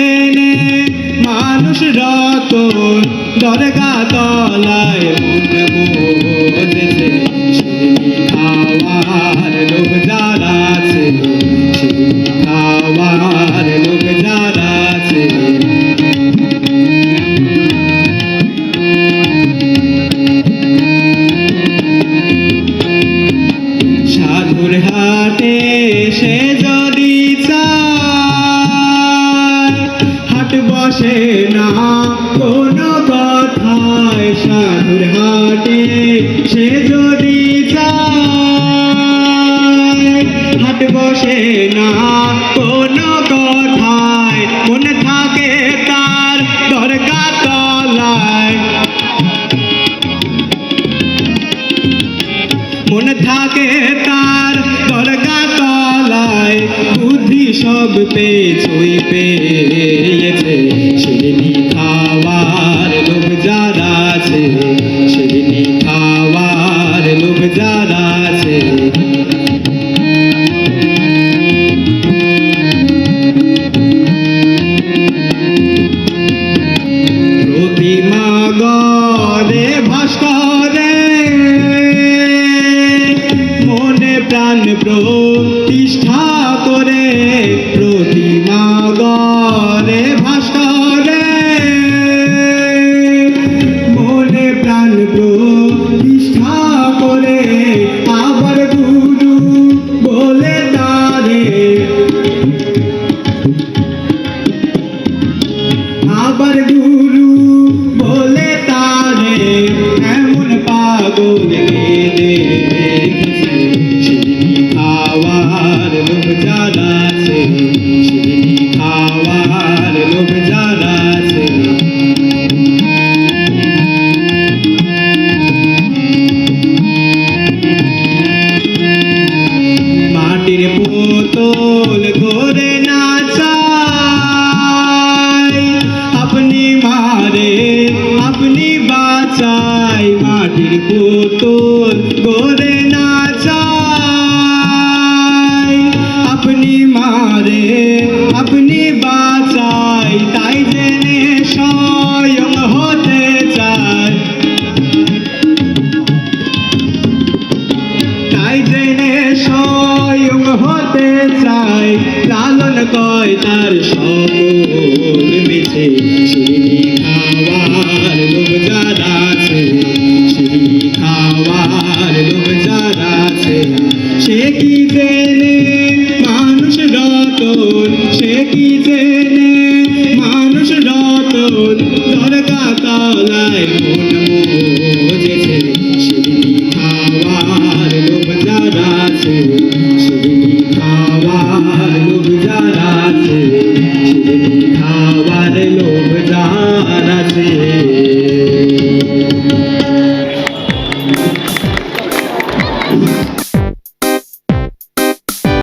জেনে মানুষ রতন দরগা তলায় মন বোঝেছে হাট বসে না, কোনো কথায় সাধুর হাটে সে যদি হাট বসে না, কোনো কথায় মনে থাকে তার দরকার তলায়। মনে থাকে তার দরগা তলায়। বুদ্ধি সব পেছুই পেয়েছে। প্রাণ প্রতিষ্ঠা করে, প্রতিমা গরে ভাস্করে মনে প্রাণ প্রতিষ্ঠা করে, আবার গুরু বলে তারে। আবার গুরু বাঁচাই মাটির পুতুল করে নাচাই আপনি মারে, আপনি বাঁচাই, তাই জেনে স্বয়ং হতে চায় তাই জেনে স্বয়ং হতে চাই, লালন কয় তার সকল মিছে তলায়